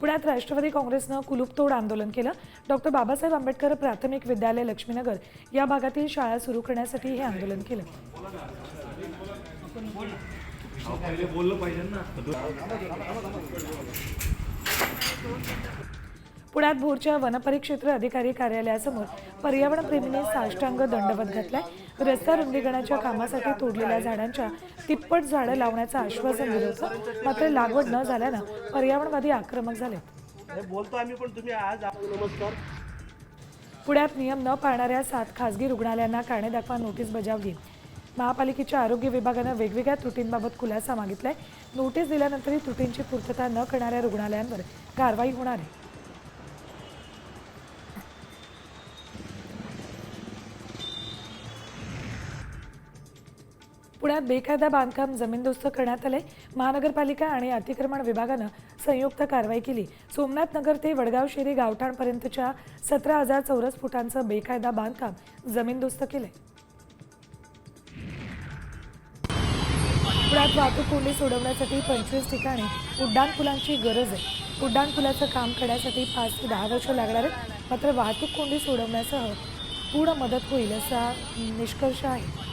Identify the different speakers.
Speaker 1: पुण्यात राष्ट्रवादी काँग्रेसनं कुलूपतोड आंदोलन केलं. डॉक्टर बाबासाहेब आंबेडकर प्राथमिक विद्यालय लक्ष्मीनगर या भागातील शाळा सुरू करण्यासाठी हे आंदोलन केलं.
Speaker 2: बोललं पाहिजे ना.
Speaker 1: पुण्यात भोरच्या वनपरिक्षेत्र अधिकारी कार्यालयासमोर पर्यावरणप्रेमींनी साष्टांग दंडवत घातलाय. रस्ता रुंदीकरणाच्या कामासाठी तोडलेल्या झाडांच्या तिप्पट झाडं लावण्याचं आश्वासन दिलं होतं. मात्र लागवड न झाल्यानं पर्यावरणवादी आक्रमक झाले.
Speaker 2: बोलतो आम्ही पण तुम्ही आज नमस्कार.
Speaker 1: पुण्यात नियम न पाळणाऱ्या सात खासगी रुग्णालयांना कारणे दाखवा नोटीस बजावली. महापालिकेच्या आरोग्य विभागानं वेगवेगळ्या त्रुटींबाबत खुलासा मागितलाय. नोटीस दिल्यानंतरही त्रुटींची पूर्तता न करणाऱ्या रुग्णालयांवर कारवाई होणार आहे. पुण्यात बेकायदा बांधकाम जमीनदोस्त करण्यात आले. महानगरपालिका आणि अतिक्रमण विभागानं संयुक्त कारवाई केली. सोमनाथ नगर ते वडगाव शेरी गावठाणपर्यंतच्या सतरा हजार चौरस फुटांचं बेकायदा बांधकाम जमीनदोस्त केलंय. पुण्यात वाहतूक कोंडी सोडवण्यासाठी पंचवीस ठिकाणी उड्डाणपुलांची गरज आहे. उड्डाणपुलाचं काम करण्यासाठी पाच ते दहा वर्ष लागणार आहेत. मात्र वाहतूक कोंडी सोडवण्यासह पूर्ण मदत होईल असा निष्कर्ष आहे.